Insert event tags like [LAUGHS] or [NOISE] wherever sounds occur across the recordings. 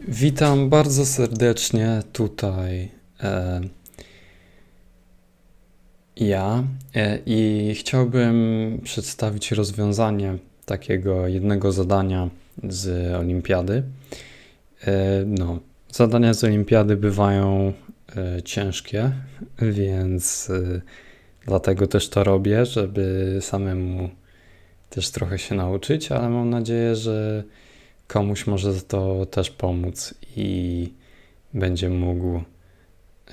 Witam bardzo serdecznie tutaj e, ja e, i chciałbym przedstawić rozwiązanie takiego jednego zadania z olimpiady. E, no, zadania z olimpiady bywają e, ciężkie, więc e, dlatego też to robię, żeby samemu też trochę się nauczyć, ale mam nadzieję, że komuś może to też pomóc i będzie mógł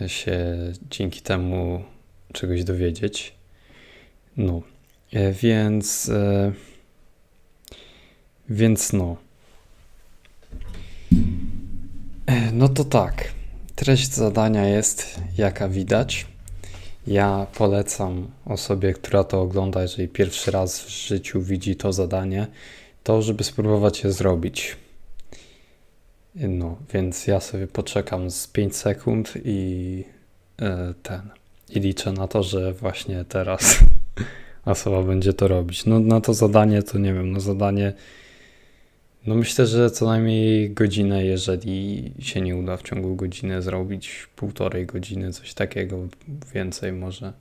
się dzięki temu czegoś dowiedzieć. No, e, więc, e, więc no. E, No to tak. Treść zadania jest jaka widać. Ja polecam osobie, która to ogląda, jeżeli pierwszy raz w życiu widzi to zadanie, to żeby spróbować je zrobić. No, więc ja sobie poczekam z 5 sekund i e, ten. I liczę na to, że właśnie teraz [LAUGHS] osoba będzie to robić. No, na to zadanie to nie wiem, no zadanie. No myślę, że co najmniej godzinę, jeżeli się nie uda w ciągu godziny zrobić, półtorej godziny, coś takiego, więcej może.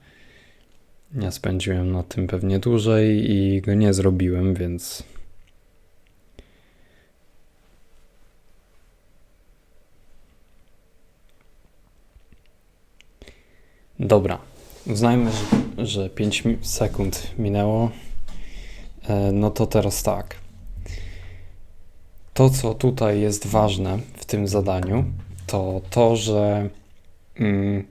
Ja spędziłem na tym pewnie dłużej i go nie zrobiłem, więc Dobra, uznajmy, że, że 5 mi- sekund minęło. E, No to teraz tak. To, co tutaj jest ważne w tym zadaniu, to to, że mm,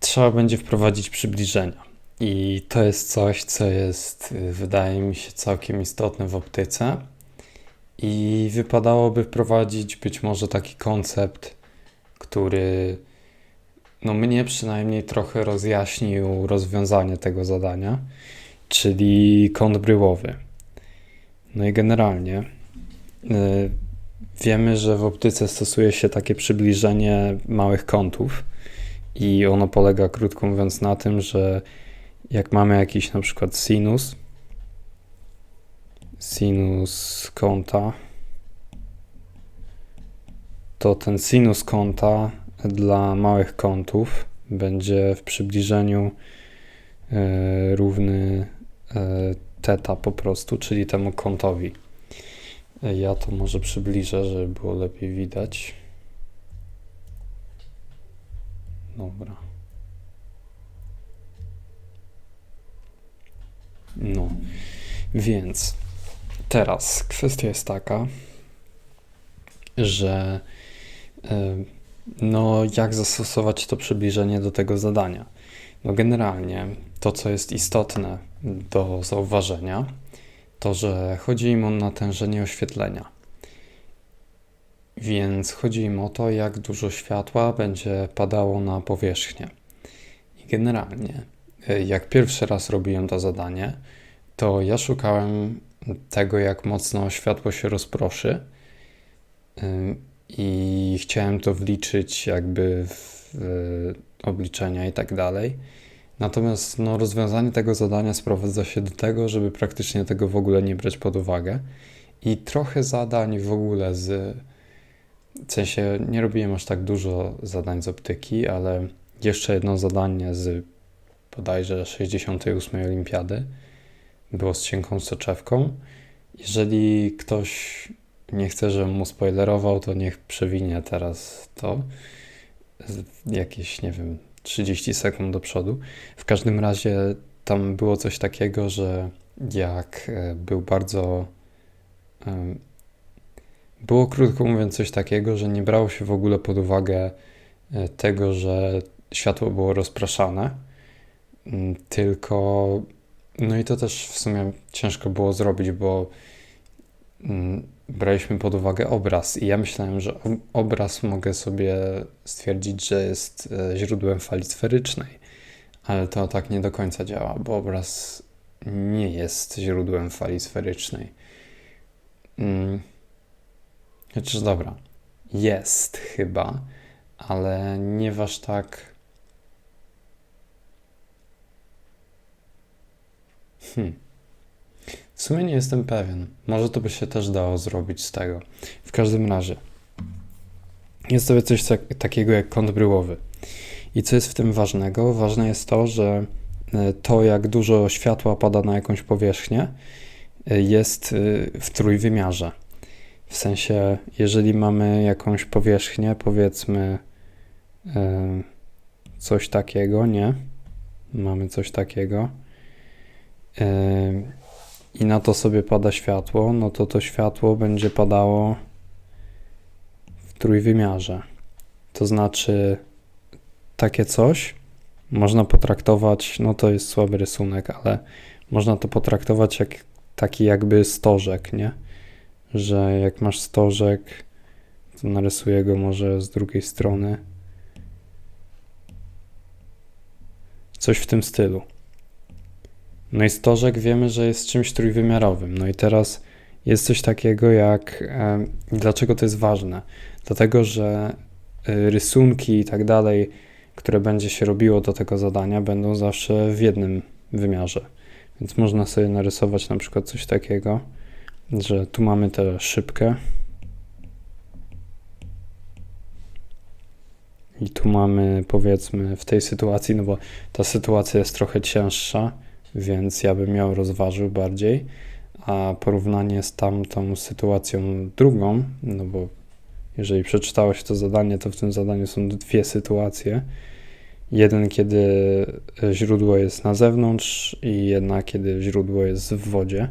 trzeba będzie wprowadzić przybliżenia. I to jest coś, co jest, y, wydaje mi się, całkiem istotne w optyce. I wypadałoby wprowadzić być może taki koncept, który no mnie przynajmniej trochę rozjaśnił rozwiązanie tego zadania, czyli kąt bryłowy. No i generalnie y, wiemy, że w optyce stosuje się takie przybliżenie małych kątów i ono polega krótko mówiąc na tym, że jak mamy jakiś na przykład sinus, sinus kąta, to ten sinus kąta dla małych kątów będzie w przybliżeniu e, równy e, teta po prostu, czyli temu kątowi. E, Ja to może przybliżę, żeby było lepiej widać. Dobra. No, więc teraz kwestia jest taka, że no, jak zastosować to przybliżenie do tego zadania? No, generalnie to, co jest istotne do zauważenia, to że chodzi im o natężenie oświetlenia. Więc chodzi im o to, jak dużo światła będzie padało na powierzchnię. I generalnie, y, jak pierwszy raz robiłem to zadanie, to ja szukałem tego, jak mocno światło się rozproszy. I chciałem to wliczyć jakby w obliczenia i tak dalej. Natomiast no, rozwiązanie tego zadania sprowadza się do tego, żeby praktycznie tego w ogóle nie brać pod uwagę. I trochę zadań w ogóle z. W sensie nie robiłem aż tak dużo zadań z optyki, ale jeszcze jedno zadanie z bodajże 68 Olimpiady było z cienką soczewką. Jeżeli ktoś nie chcę, żebym mu spoilerował, to niech przewinie teraz to jakieś, nie wiem, 30 sekund do przodu. W każdym razie tam było coś takiego, że jak e, był bardzo. Było krótko mówiąc coś takiego, że nie brało się w ogóle pod uwagę e, tego, że światło było rozpraszane, tylko. No i to też w sumie ciężko było zrobić, bo braliśmy pod uwagę obraz i ja myślałem, że ob- obraz mogę sobie stwierdzić, że jest e, źródłem fali sferycznej, ale to tak nie do końca działa, bo obraz nie jest źródłem fali sferycznej. Mm. Chociaż dobra, jest chyba, ale nie waż tak. Hmm. W sumie nie jestem pewien. Może to by się też dało zrobić z tego. W każdym razie, jest sobie coś tak, takiego jak kąt bryłowy. I co jest w tym ważnego? Ważne jest to, że e, to, jak dużo światła pada na jakąś powierzchnię, e, jest e, w trójwymiarze. W sensie, jeżeli mamy jakąś powierzchnię, powiedzmy coś takiego, nie? Mamy coś takiego i na to sobie pada światło, no to to światło będzie padało w trójwymiarze. To znaczy, takie coś można potraktować, no to jest słaby rysunek, ale można to potraktować jak taki jakby stożek, nie? Że jak masz stożek, to narysuję go może z drugiej strony. Coś w tym stylu. No i stożek wiemy, że jest czymś trójwymiarowym. No i teraz jest coś takiego jak. Dlaczego to jest ważne? Dlatego, że e, rysunki i tak dalej, które będzie się robiło do tego zadania, będą zawsze w jednym wymiarze. Więc można sobie narysować na przykład coś takiego, że tu mamy tę szybkę. I tu mamy, powiedzmy, w tej sytuacji, no bo ta sytuacja jest trochę cięższa, więc ja bym ją rozważył bardziej. A porównanie z tamtą sytuacją drugą, no bo jeżeli przeczytałeś to zadanie, to w tym zadaniu są dwie sytuacje. Jeden, kiedy źródło jest na zewnątrz, i jedna, kiedy źródło jest w wodzie.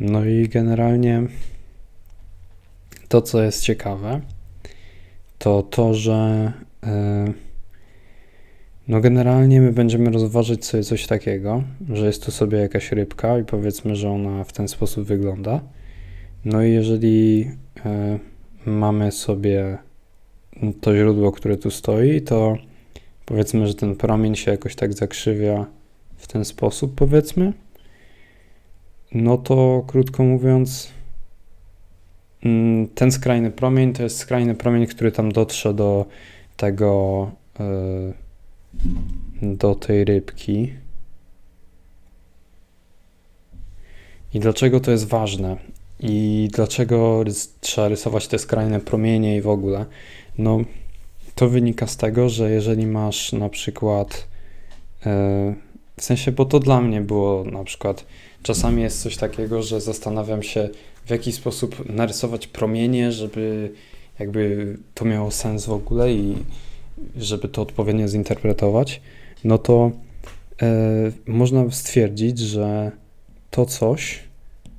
No i generalnie to, co jest ciekawe, to to, że. Yy, no generalnie my będziemy rozważyć sobie coś takiego, że jest tu sobie jakaś rybka i powiedzmy, że ona w ten sposób wygląda. No i jeżeli y, mamy sobie to źródło, które tu stoi, to powiedzmy, że ten promień się jakoś tak zakrzywia w ten sposób, powiedzmy, no to krótko mówiąc, mm, ten skrajny promień to jest skrajny promień, który tam dotrze do tego. Y, do tej rybki. I dlaczego to jest ważne? I dlaczego trzeba rysować te skrajne promienie i w ogóle? No, to wynika z tego, że jeżeli masz na przykład, yy, w sensie, bo to dla mnie było na przykład, czasami jest coś takiego, że zastanawiam się, w jaki sposób narysować promienie, żeby jakby to miało sens w ogóle i żeby to odpowiednio zinterpretować, no to e, można stwierdzić, że to coś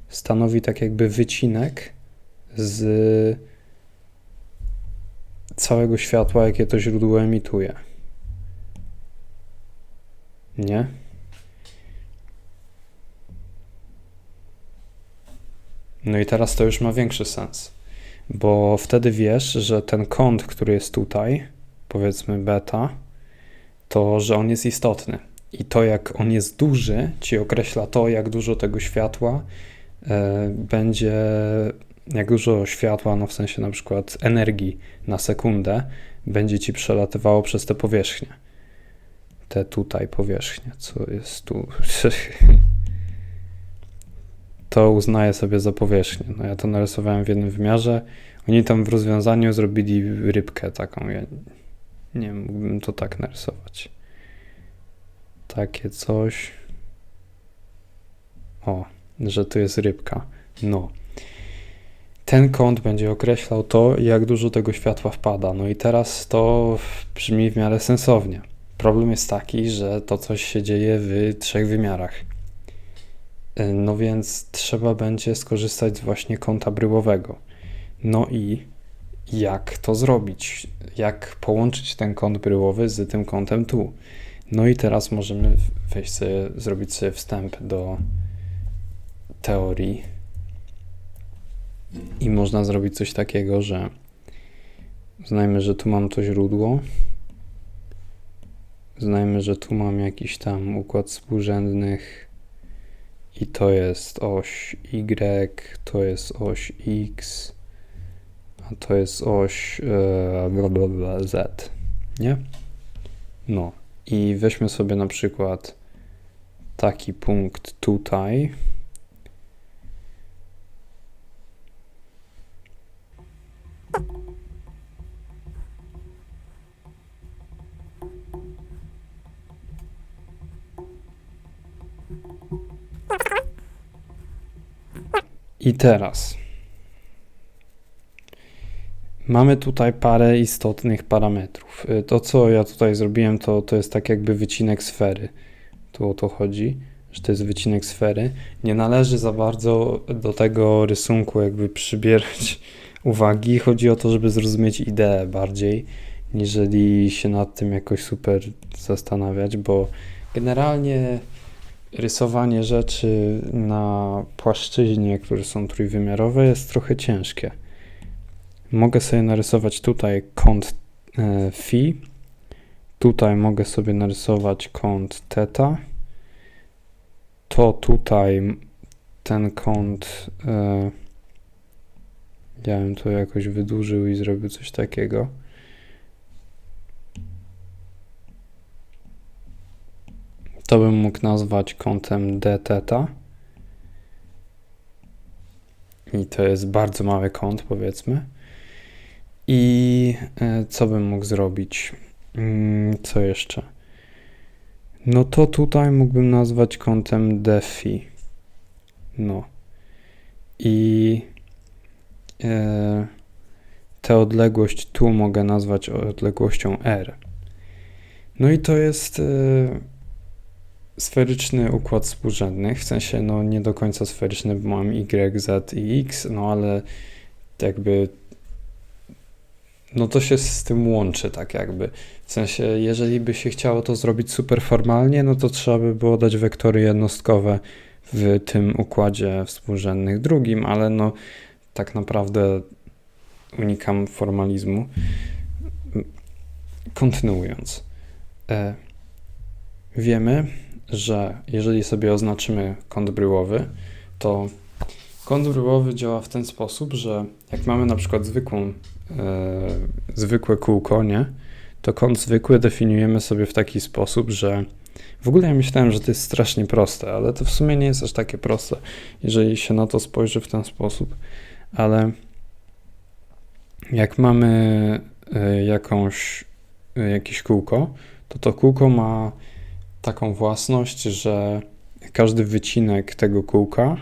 stanowi tak jakby wycinek z całego światła, jakie to źródło emituje. Nie? No i teraz to już ma większy sens, bo wtedy wiesz, że ten kąt, który jest tutaj, powiedzmy beta, to że on jest istotny. I to, jak on jest duży, ci określa to, jak dużo tego światła e, będzie, jak dużo światła, no w sensie na przykład energii na sekundę, będzie ci przelatywało przez te powierzchnie. Te tutaj powierzchnie, co jest tu. [LAUGHS] To uznaję sobie za powierzchnię. No ja to narysowałem w jednym wymiarze. Oni tam w rozwiązaniu zrobili rybkę taką. Ja nie mógłbym to tak narysować. Takie coś. O, że tu jest rybka. No. Ten kąt będzie określał to, jak dużo tego światła wpada. No i teraz to brzmi w miarę sensownie. Problem jest taki, że to coś się dzieje w trzech wymiarach. No więc trzeba będzie skorzystać z właśnie kąta bryłowego. No i jak to zrobić, jak połączyć ten kąt bryłowy z tym kątem tu. No i teraz możemy wejść sobie, zrobić sobie wstęp do teorii. I można zrobić coś takiego, że znajmy, że tu mam to źródło, znajmy, że tu mam jakiś tam układ współrzędnych i to jest oś Y, to jest oś X, to jest oś e, Z, nie? No i weźmy sobie na przykład taki punkt tutaj. I teraz mamy tutaj parę istotnych parametrów. Y, To, co ja tutaj zrobiłem, to, to jest tak jakby wycinek sfery. Tu o to chodzi, że to jest wycinek sfery. Nie należy za bardzo do tego rysunku jakby przybierać [LAUGHS] uwagi. Chodzi o to, żeby zrozumieć ideę bardziej, niżeli się nad tym jakoś super zastanawiać, bo generalnie rysowanie rzeczy na płaszczyźnie, które są trójwymiarowe, jest trochę ciężkie. Mogę sobie narysować tutaj kąt e, phi, tutaj mogę sobie narysować kąt theta, to tutaj ten kąt, e, ja bym to jakoś wydłużył i zrobił coś takiego. To bym mógł nazwać kątem d. I to jest bardzo mały kąt, powiedzmy. I e, co bym mógł zrobić? Mm, Co jeszcze? No to tutaj mógłbym nazwać kątem defi. No. I e, tę odległość tu mogę nazwać odległością r. No i to jest e, sferyczny układ współrzędnych, w sensie no nie do końca sferyczny, bo mam y, z i x, no ale jakby no to się z tym łączy tak jakby. W sensie, jeżeli by się chciało to zrobić super formalnie, no to trzeba by było dać wektory jednostkowe w tym układzie współrzędnych drugim, ale no tak naprawdę unikam formalizmu. Kontynuując. E, wiemy, że jeżeli sobie oznaczymy kąt bryłowy, to kąt bryłowy działa w ten sposób, że jak mamy na przykład zwykłą, zwykłe kółko, nie? To kąt zwykły definiujemy sobie w taki sposób, że w ogóle ja myślałem, że to jest strasznie proste, ale to w sumie nie jest aż takie proste, jeżeli się na to spojrzy w ten sposób. Ale jak mamy e, jakąś, e, jakieś kółko, to to kółko ma taką własność, że każdy wycinek tego kółka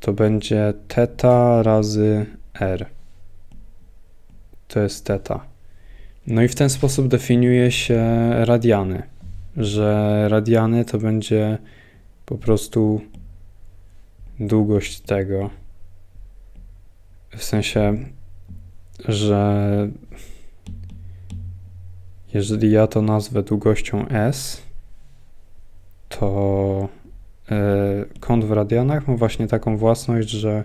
to będzie theta razy r. To jest theta. No i w ten sposób definiuje się radiany, że radiany to będzie po prostu długość tego. W sensie, że jeżeli ja to nazwę długością S, to e, kąt w radianach ma właśnie taką własność, że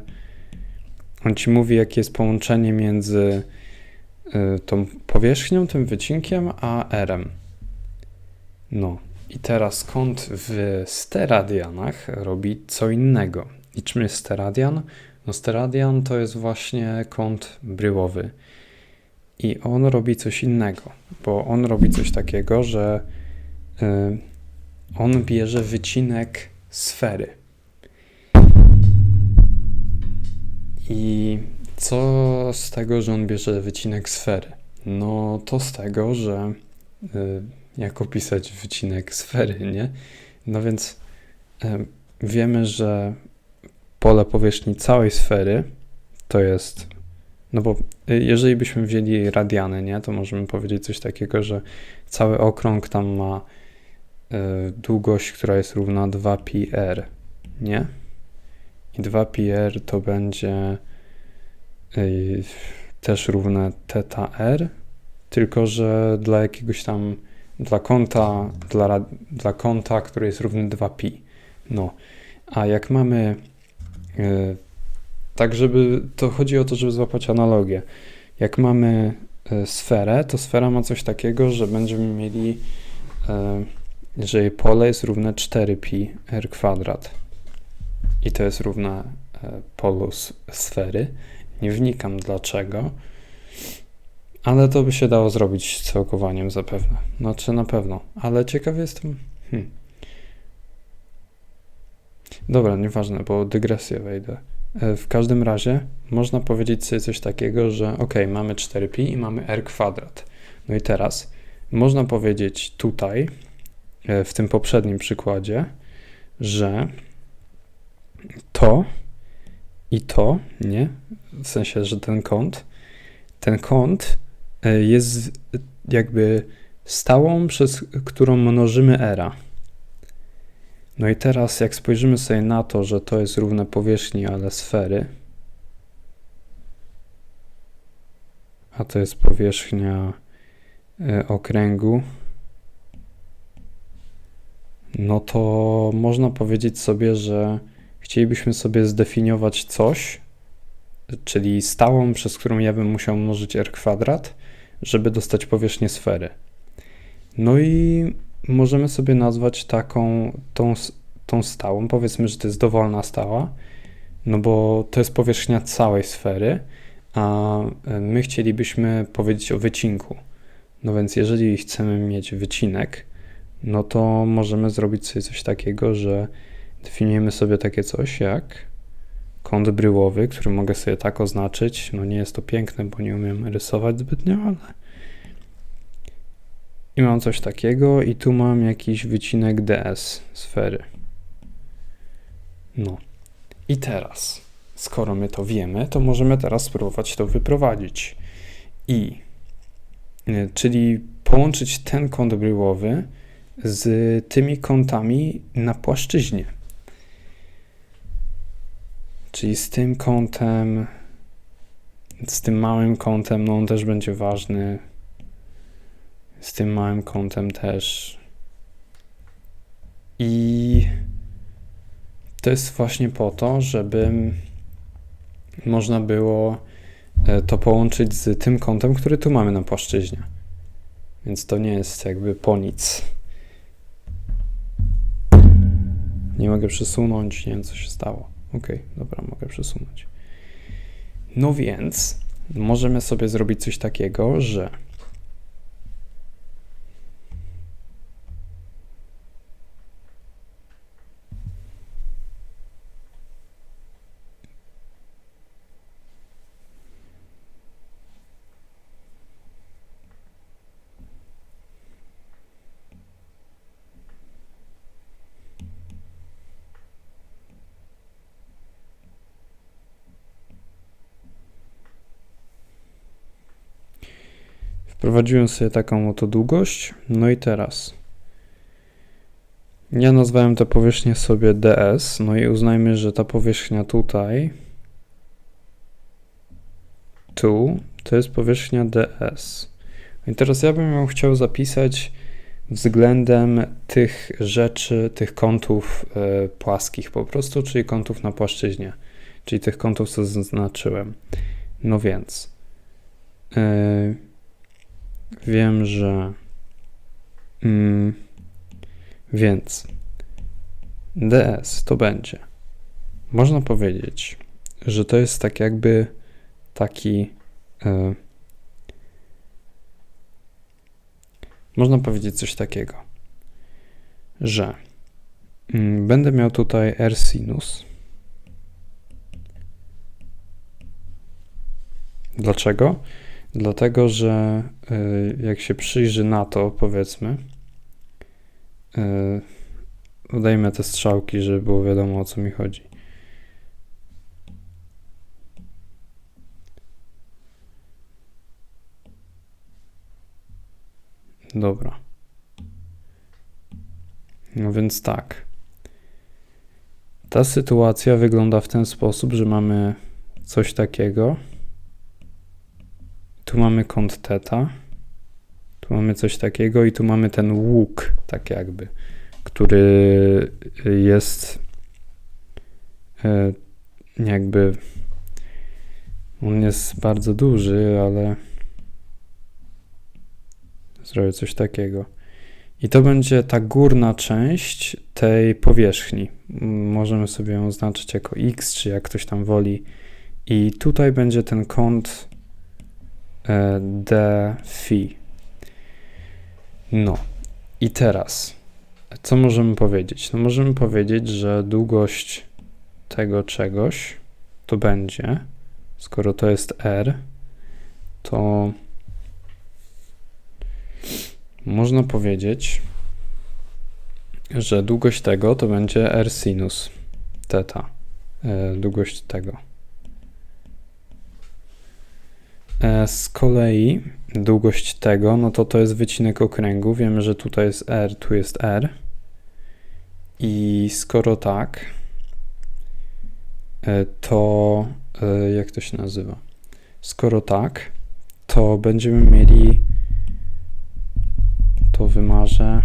on ci mówi, jakie jest połączenie między tą powierzchnią, tym wycinkiem, a R-em. No i teraz kąt w steradianach robi co innego. I czym jest steradian? No steradian to jest właśnie kąt bryłowy. I on robi coś innego, bo on robi coś takiego, że y, on bierze wycinek sfery. I co z tego, że on bierze wycinek sfery? No to z tego, że y, jak opisać wycinek sfery, nie? No więc y, wiemy, że pole powierzchni całej sfery to jest no bo y, jeżeli byśmy wzięli radiany, nie, to możemy powiedzieć coś takiego, że cały okrąg tam ma y, długość, która jest równa 2πr, nie? I 2πr to będzie też równe θr, r, tylko że dla jakiegoś tam, dla kąta, dla, dla kąta, który jest równy 2π. No, a jak mamy y, tak, żeby to chodzi o to, żeby złapać analogię. Jak mamy e, sferę, to sfera ma coś takiego, że będziemy mieli, e, że jej pole jest równe 4pi r kwadrat. I to jest równe e, polu sfery. Nie wnikam dlaczego, ale to by się dało zrobić z całkowaniem zapewne. Znaczy na pewno, ale ciekaw jestem. Hmm. Dobra, nieważne, bo dygresję wejdę. E, W każdym razie można powiedzieć sobie coś takiego, że ok, mamy 4pi i mamy r kwadrat. No i teraz można powiedzieć tutaj, e, w tym poprzednim przykładzie, że to i to, nie? W sensie, że ten kąt, ten kąt e, jest jakby stałą, przez którą mnożymy era. No i teraz, jak spojrzymy sobie na to, że to jest równe powierzchni, ale sfery, a to jest powierzchnia e, okręgu, no to można powiedzieć sobie, że chcielibyśmy sobie zdefiniować coś, czyli stałą, przez którą ja bym musiał mnożyć r kwadrat, żeby dostać powierzchnię sfery. No i możemy sobie nazwać taką, tą, tą stałą, powiedzmy, że to jest dowolna stała, no bo to jest powierzchnia całej sfery, a e, my chcielibyśmy powiedzieć o wycinku. No więc jeżeli chcemy mieć wycinek, no to możemy zrobić sobie coś takiego, że definiujemy sobie takie coś jak kąt bryłowy, który mogę sobie tak oznaczyć. No nie jest to piękne, bo nie umiem rysować zbytnio, ale i mam coś takiego i tu mam jakiś wycinek ds sfery. No. I teraz, skoro my to wiemy, to możemy teraz spróbować to wyprowadzić. I, y, czyli połączyć ten kąt bryłowy z tymi kątami na płaszczyźnie. Czyli z tym kątem, z tym małym kątem, no on też będzie ważny. Z tym małym kątem też. I to jest właśnie po to, żeby można było e, to połączyć z tym kątem, który tu mamy na płaszczyźnie. Więc to nie jest jakby po nic. Nie mogę przesunąć, nie wiem co się stało. Ok, dobra, mogę przesunąć. No więc możemy sobie zrobić coś takiego, że Wprowadziłem sobie taką oto długość. No i teraz. Ja nazwałem tę powierzchnię sobie ds. No i uznajmy, że ta powierzchnia tutaj, tu, to jest powierzchnia ds. I teraz ja bym ją chciał zapisać względem tych rzeczy, tych kątów y, płaskich po prostu, czyli kątów na płaszczyźnie, czyli tych kątów, co zaznaczyłem. No więc. Y, wiem, że. Mm, więc DS to będzie. Można powiedzieć, że to jest tak jakby taki. E, można powiedzieć coś takiego, że mm, będę miał tutaj R sinus. Dlaczego? Dlatego, że y, jak się przyjrzy na to, powiedzmy, udajmy te strzałki, żeby było wiadomo o co mi chodzi. Dobra. No więc tak. Ta sytuacja wygląda w ten sposób, że mamy coś takiego. Tu mamy kąt teta. Tu mamy coś takiego i tu mamy ten łuk, tak jakby, który jest e, jakby on jest bardzo duży, ale zrobię coś takiego. I to będzie ta górna część tej powierzchni. Możemy sobie ją oznaczyć jako x, czy jak ktoś tam woli. I tutaj będzie ten kąt E, d phi. No i teraz, co możemy powiedzieć? No możemy powiedzieć, że długość tego czegoś to będzie, skoro to jest r, to można powiedzieć, że długość tego to będzie r sinus theta, e, długość tego. E, z kolei długość tego, no to to jest wycinek okręgu. Wiemy, że tutaj jest R, tu jest R. I skoro tak, e, to e, jak to się nazywa? Skoro tak, to będziemy mieli to wymarzę.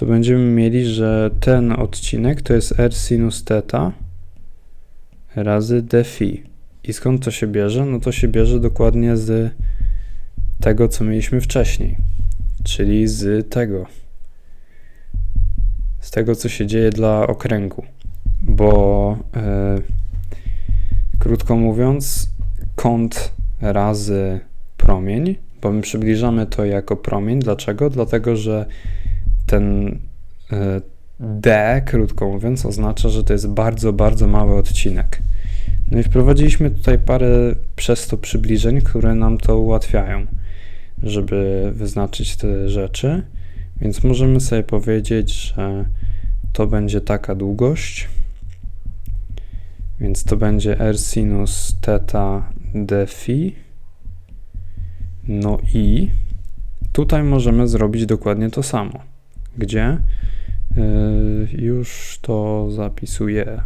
To będziemy mieli, że ten odcinek to jest r sinus theta razy d phi. I skąd to się bierze? No to się bierze dokładnie z tego, co mieliśmy wcześniej, czyli z tego, z tego, co się dzieje dla okręgu, bo e, krótko mówiąc, kąt razy promień, bo my przybliżamy to jako promień. Dlaczego? Dlatego, że ten e, D, krótko mówiąc, oznacza, że to jest bardzo, bardzo mały odcinek. No i wprowadziliśmy tutaj parę przez to przybliżeń, które nam to ułatwiają, żeby wyznaczyć te rzeczy. Więc możemy sobie powiedzieć, że to będzie taka długość. Więc to będzie r sinus theta d phi. No i tutaj możemy zrobić dokładnie to samo. Gdzie? Yy, już to zapisuję,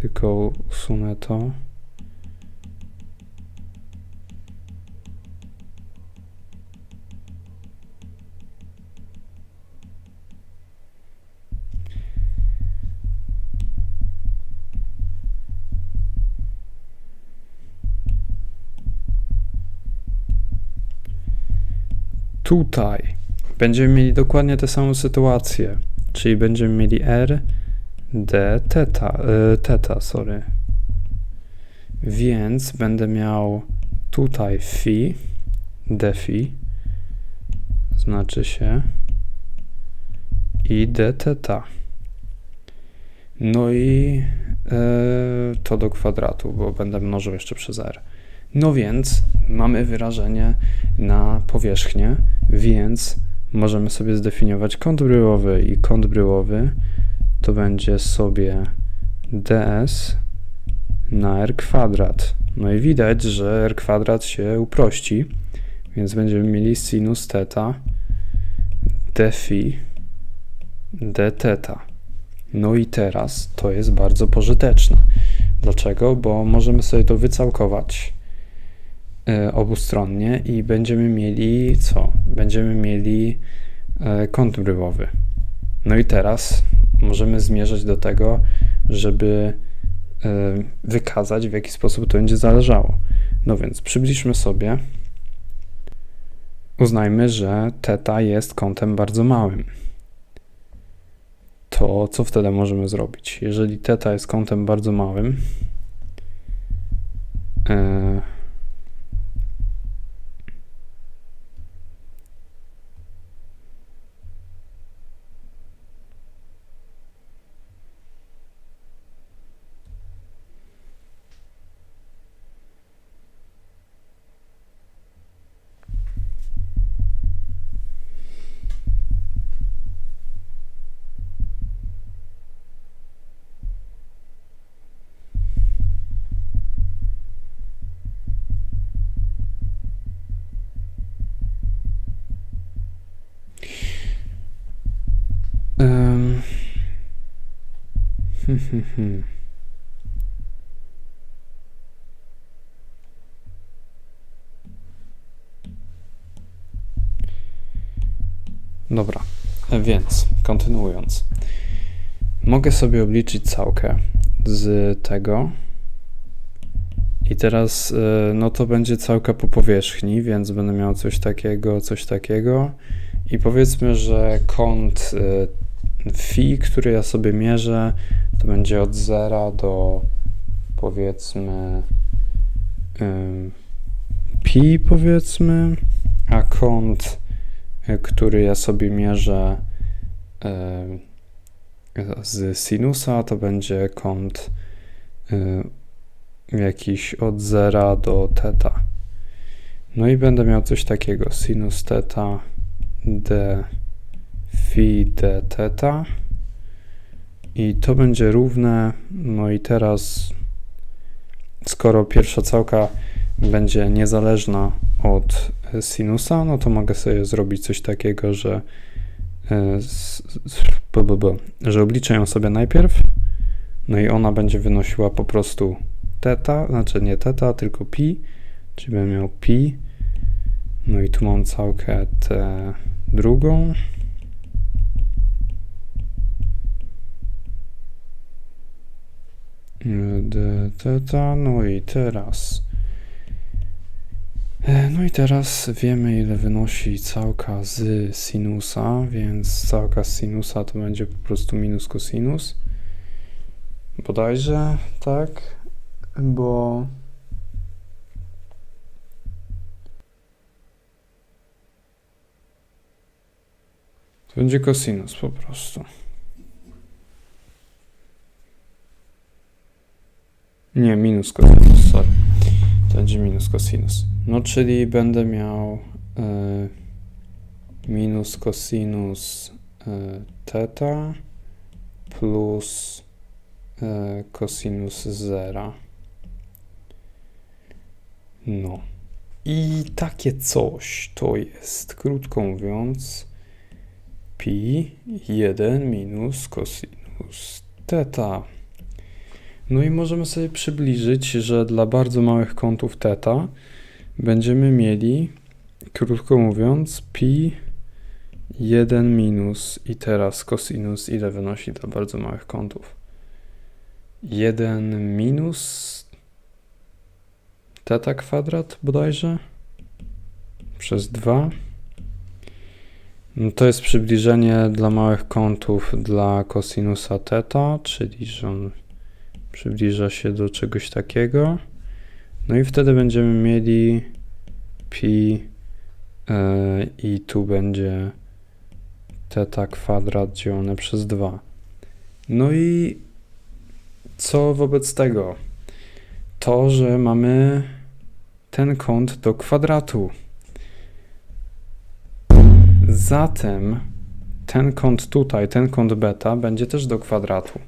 tylko usunę to. Tutaj będziemy mieli dokładnie tę samą sytuację, czyli będziemy mieli r, d, theta, y, theta, sorry. Więc będę miał tutaj phi, d phi, znaczy się i d theta. No i y, to do kwadratu, bo będę mnożył jeszcze przez r. No więc mamy wyrażenie na powierzchnię, więc możemy sobie zdefiniować kąt bryłowy i kąt bryłowy to będzie sobie ds na r kwadrat. No i widać, że r kwadrat się uprości, więc będziemy mieli sinus theta d phi d theta. No i teraz to jest bardzo pożyteczne. Dlaczego? Bo możemy sobie to wycałkować obustronnie i będziemy mieli co? Będziemy mieli e, kąt bryłowy. No i teraz możemy zmierzać do tego, żeby e, wykazać, w jaki sposób to będzie zależało. No więc przybliżmy sobie. Uznajmy, że teta jest kątem bardzo małym. To co wtedy możemy zrobić? Jeżeli teta jest kątem bardzo małym, yy, Dobra, więc kontynuując. Mogę sobie obliczyć całkę z tego. I teraz, e, no to będzie całka po powierzchni, więc będę miał coś takiego, coś takiego. I powiedzmy, że kąt e, phi, który ja sobie mierzę, to będzie od 0 do powiedzmy pi powiedzmy, a kąt, który ja sobie mierzę z sinusa, to będzie kąt y, jakiś od 0 do teta. No i będę miał coś takiego, sinus teta d phi d theta I to będzie równe. No i teraz, skoro pierwsza całka będzie niezależna od e, sinusa, no to mogę sobie zrobić coś takiego, że, e, że obliczę ją sobie najpierw, no i ona będzie wynosiła po prostu teta, znaczy nie teta, tylko pi, czyli będę miał pi, no i tu mam całkę tę drugą. Teta, no i teraz. E, No i teraz wiemy, ile wynosi całka z sinusa, więc całka z sinusa to będzie po prostu minus cosinus. Bodajże, tak? Bo. To będzie cosinus po prostu. Nie, minus cosinus, sorry. Będzie minus cosinus. No, czyli będę miał y, minus cosinus y, theta plus y, cosinus zera. No. I takie coś to jest, krótko mówiąc, pi 1 minus cosinus theta. No i możemy sobie przybliżyć, że dla bardzo małych kątów θ będziemy mieli, krótko mówiąc, pi 1 minus i teraz kosinus ile wynosi dla bardzo małych kątów? 1 minus teta kwadrat bodajże przez 2. No to jest przybliżenie dla małych kątów dla kosinusa teta, czyli że przybliża się do czegoś takiego. No i wtedy będziemy mieli pi yy, i tu będzie θ kwadrat dzielone przez 2. No i co wobec tego? To, że mamy ten kąt do kwadratu. Zatem ten kąt tutaj, ten kąt beta będzie też do kwadratu.